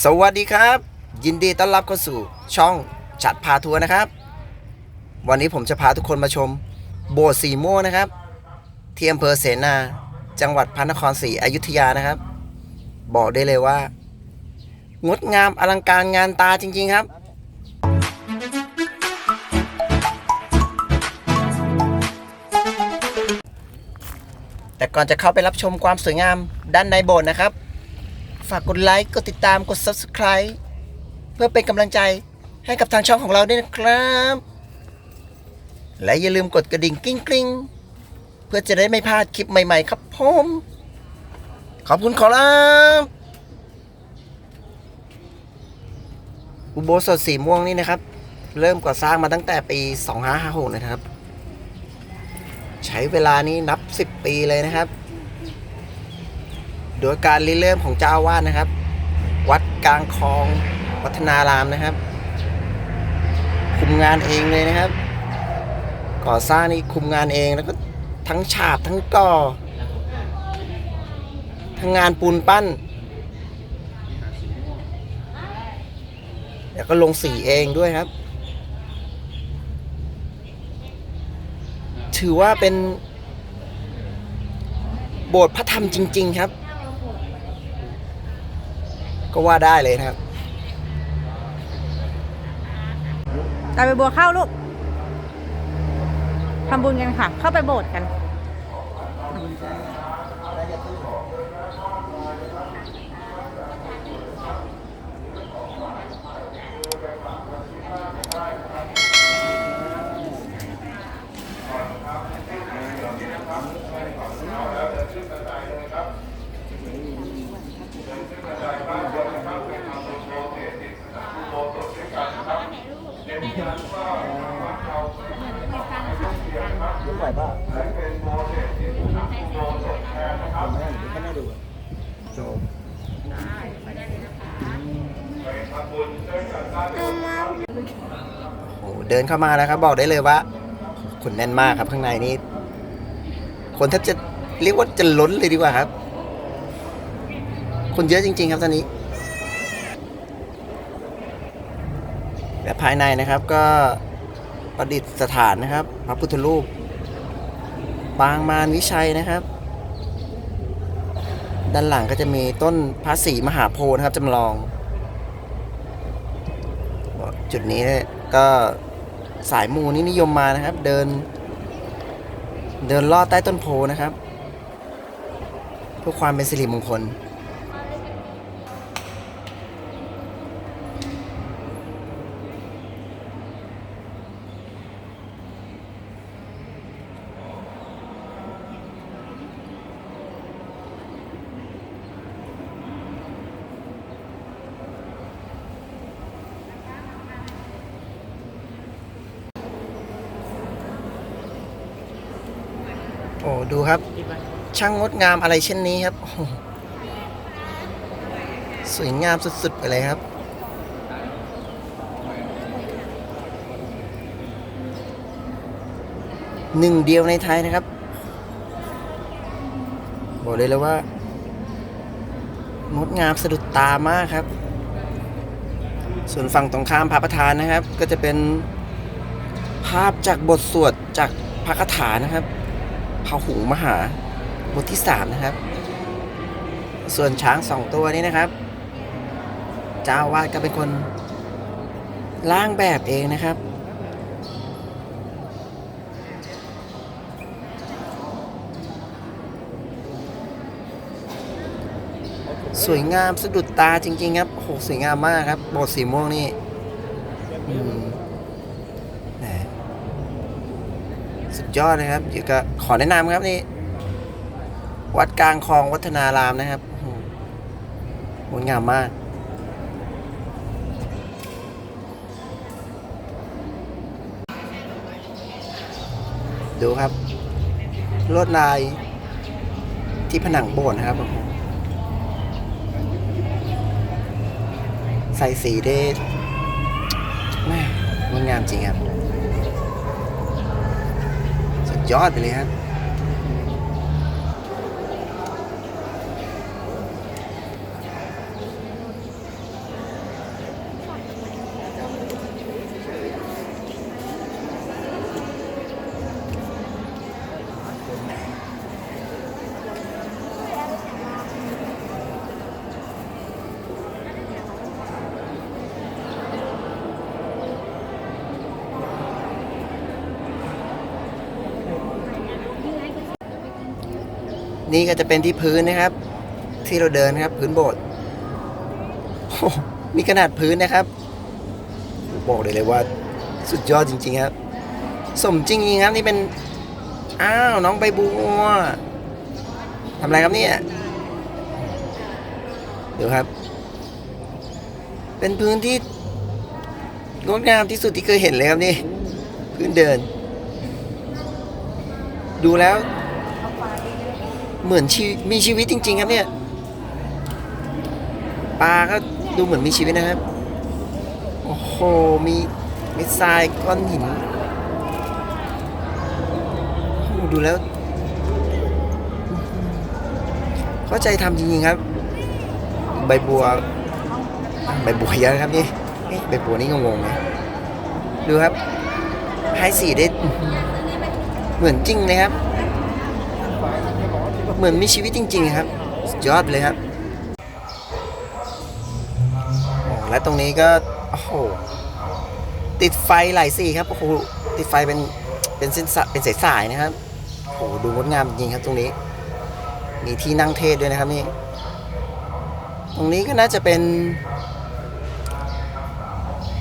สวัสดีครับ ยินดีต้อนรับเข้าสู่ช่องฉัดพาทัวร์นะครับ วันนี้ผมจะพาทุกคนมาชม โบสถ์สีม่วงนะครับที่อำเภอเสนา จังหวัดพระนครศรีอยุธยานะครับ บอกได้เลยว่า งดงามอลังการงานตาจริง ๆครับ แต่ก่อนจะเข้าไปรับชมความสวยงามด้านในโบสถ์นะครับ ฝากกดไลค์ กดติดตาม กด Subscribe เพื่อเป็นกำลังใจให้กับทางช่องของเราด้วยนะครับ และอย่าลืมกดกระดิ่งกริ๊งกริ๊งเพื่อจะได้ไม่พลาดคลิปใหม่ ๆ ครับผม ขอบคุณขอรับอุโบสถสีม่วงนี่นะครับ เริ่มก่อสร้างมาตั้งแต่ปี 2556 นะครับ ใช้เวลานี้นับ 10 ปีเลยนะครับ โดยการริเริ่มของเจ้าวาสนะครับ วัดกลางคลองวัฒนารามนะครับ คุมงานเองเลยนะครับ ก่อสร้างนี่คุมงานเองแล้วก็ทั้งฉาบทั้งก่อ ทั้งงานปูนปั้นแล้วก็ลงสีเองด้วยครับ ถือว่าเป็นโบสถ์พระธรรมจริง ๆ ครับ ก็ว่าได้เลยนะครับ ตาไปบัวเข้าลูกทำบุญกันค่ะ เข้าไปโบสถ์กัน โอ้โหเดินเข้ามาแล้วครับ บอกได้เลยว่าคนแน่นมากครับข้างในนี้ คนแทบจะเรียกว่าจะล้นเลยดีกว่าครับ คนเยอะจริง ๆ ครับตอนนี้ และภายในนะครับก็ประดิษฐานนะครับ พระพุทธรูป ปางมารวิชัยนะครับ ด้านหลังก็จะมีต้นพระศรีมหาโพธิ์นะครับจำลอง จุดนี้ก็สายมูนี่นิยมมานะครับ เดิน เดินลอดใต้ต้นโพนะครับเพื่อความเป็นสิริมงคล โอ้ดูครับ ช่างงดงามอะไรเช่นนี้ครับ สวยงามสุดๆไปเลยครับ หนึ่งเดียวในไทยนะครับ บอกเลยเลยว่างดงามสะดุดตามากครับ ส่วนฝั่งตรงข้ามพระประธานนะครับ ก็จะเป็นภาพจากบทสวดจากพระคาถานะครับ พาหูมหาบทที่สามนะครับ ส่วนช้างสองตัวนี้นะครับ เจ้าวาดก็เป็นคนร่างแบบเองนะครับ สวยงามสะดุดตาจริง ๆ ครับโอ้โหสวยงามมากครับโบสถ์สีม่วงนี่อืมแหม สุด ยอดนะครับเดี๋ยวก็ขอแนะนำครับนี่ วัดกลางคลองวัฒนารามนะครับงดงามมาก ดูครับ ลวดลายที่ผนังโบสถ์นะครับใส่สีได้แม่งดงามจริงครับ ยอดไปเลยครับ นี่ก็จะเป็นที่พื้นนะครับ ที่เราเดินนะครับ พื้นโบสถ์มีขนาดพื้นนะครับ บอกเลยเลยว่า สุดยอดจริง ๆ ครับ สมจริงจริงๆครับนี่เป็น อ้าวน้องใบบัวทำอะไรครับเนี่ยเดี๋ยวครับ เป็นพื้นที่งดงามที่สุดที่เคยเห็นเลยครับนี่ พื้นเดิน ดูแล้ว เหมือนชีมีชีวิตจริง ๆ ครับเนี่ยปลาก็ดูเหมือนมีชีวิตนะครับ โอ้โห มีมีทรายก้อนหิน ดูแล้ว เข้าใจทำจริงๆครับ ใบบัว ใบบัวเยอะครับนี่ใบบัวนี่งงๆนะดูครับให้สีได้ เหมือนจริงเลยครับ เหมือนมีชีวิตจริง ๆ ครับยอดเลยครับและตรงนี้ก็โอ้โหติดไฟหลายสีครับโอ้โหติดไฟเป็นเป็นเส้นเป็นสายๆนะครับโอ้โหดูงดงามจริงครับตรงนี้ มีที่นั่งเทศด้วยนะครับนี่ตรงนี้ก็น่าจะเป็น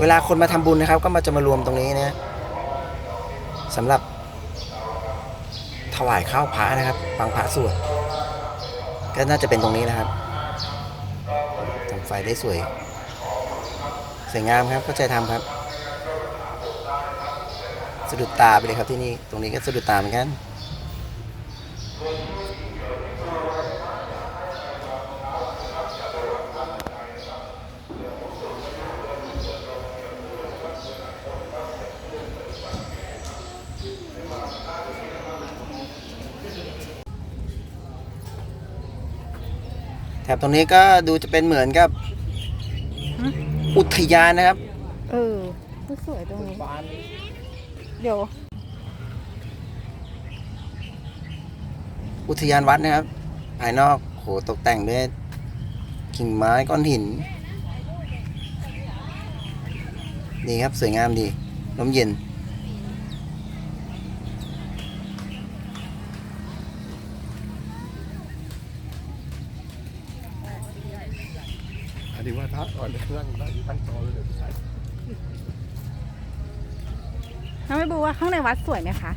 เวลาคนมาทำบุญนะครับ ก็มาจะมารวมตรงนี้นะสำหรับถวายข้าวพระนะครับฟังพระสวด ก็น่าจะเป็นตรงนี้นะครับทำไฟได้สวย สวยงามครับเข้าใจทำครับสะดุดตาไปเลยครับที่นี่ ตรงนี้ก็สะดุดตาเหมือนกัน แถบตรงนี้ก็ดูจะเป็นเหมือนกับฮะอุทยานนะครับ เออสวยตรงนี้ เดี๋ยว อุทยานวัดนะครับ ภายนอกโหตกแต่งด้วยกิ่งไม้ก้อนหินดีครับ สวยงามดีลมเย็นอัน นี้ว่าพระก่อนนั่งนั่งตั้งตอเลยเดี๋ยวใส่น้องไม่รู้ว่าข้างในวัดสวยไหมคะ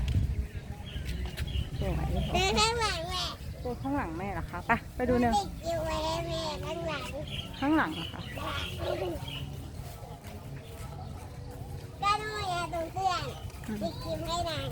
สวยเดินข้างหลังแม่ตัวข้างหลังแม่เหรอคะไปไปดูหนึ่งติดอยู่ไว้ได้แม่ข้างหลังข้างหลังเหรอคะก็ต้องยาตรงเสื้อนติดกิมให้นาง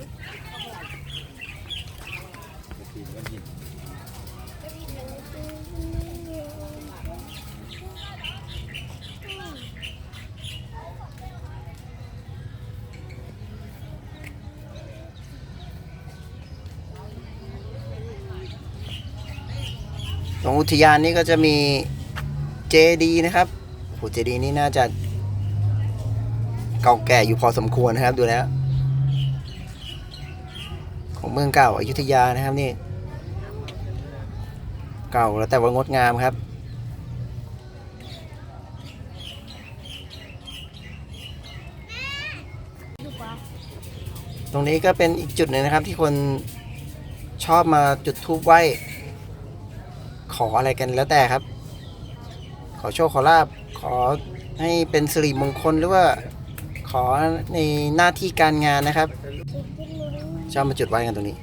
ตรงอุทยานนี้ก็จะมีเจดีนะครับโหเจดีนี่น่าจะเก่าแก่อยู่พอสมควรนะครับดูแล้ว ของเมืองเก่าอายุทยานะครับนี่ เก่าแล้วแต่ว่างดงามครับตรงนี้ก็เป็นอีกจุดหนึ่งนะครับที่คนชอบมาจุดทูบไหว้ ขออะไรกันแล้วแต่ครับ ขอโชคขอลาบขอให้เป็นสิริมงคลหรือว่าขอในหน้าที่การงานนะครับชอบมาจุดไว้กันตรงนี้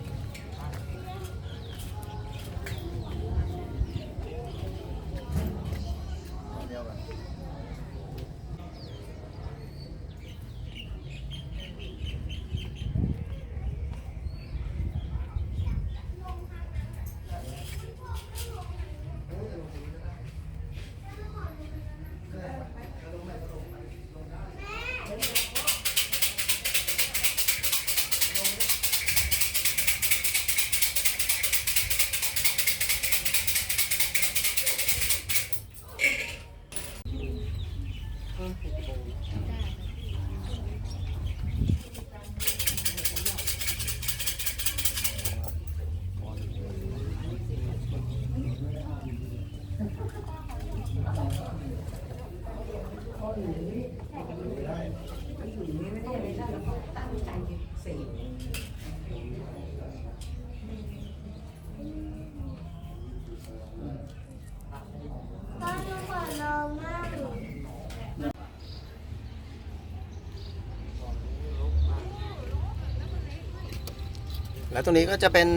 แล้วตรงนี้ก็จะเป็น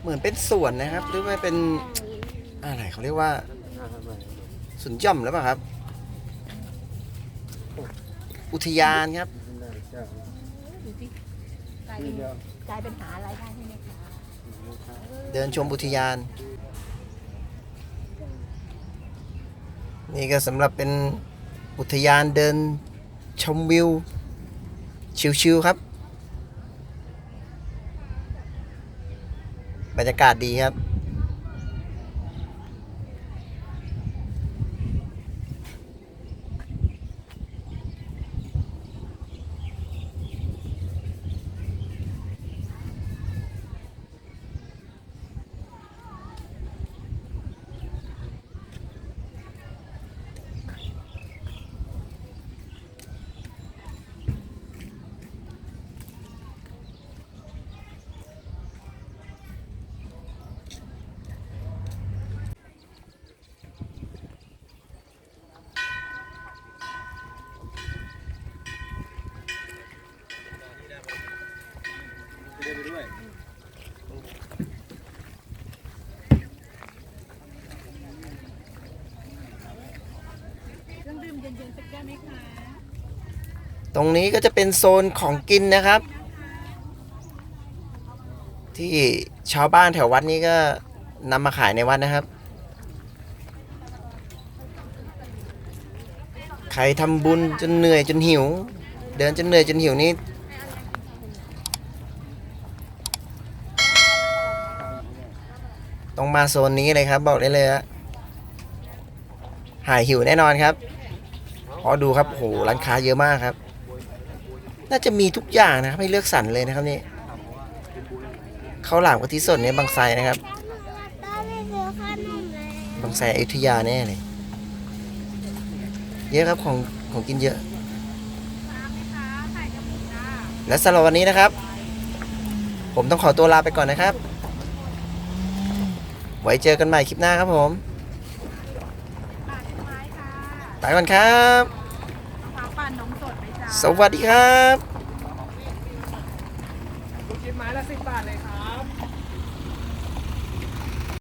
เหมือนเป็นสวนนะครับ หรือว่าเป็นอะไรเขาเรียกว่าสวนหย่อมหรือเปล่าครับ อุทยานครับ ดูสิกลายเป็นกลายเป็นหาอะไรายได้ใช่ไหมคะเดินชมอุทยาน นี่ก็สำหรับเป็นอุทยานเดินชมวิว ชิวๆครับ บรรยากาศดีครับ ย็นๆสักแก้วไหมคะตรงนี้ก็จะเป็นโซนของกินนะครับ ที่ชาวบ้านแถววัดนี้ก็นำมาขายในวัดนะครับ ใครทำบุญจนเหนื่อยจนหิว เดินจนเหนื่อยจนหิวนี่ต้องมาโซนนี้เลยครับ บอกได้เลยฮะหายหิวแน่นอนครับ เพราะดูครับโหร้านค้าเยอะมากครับ น่าจะมีทุกอย่างนะครับ ให้เลือกสรรเลยนะครับนี่ข้าวหลามกะทิสดเนี่ยบางไทรนะครับ บางไทรอยุธยาแน่เลยเยอะครับของของกินเยอะ และสำหรับวันนี้นะครับ ผมต้องขอตัวลาไปก่อนนะครับ ไว้เจอกันใหม่คลิปหน้าครับผม ไปก่อนครับ ฟ้าปั่นนมสดไหมจ๊ะ สวัสดีครับ ลูกชิ้นไม้ละสิบบาทเลย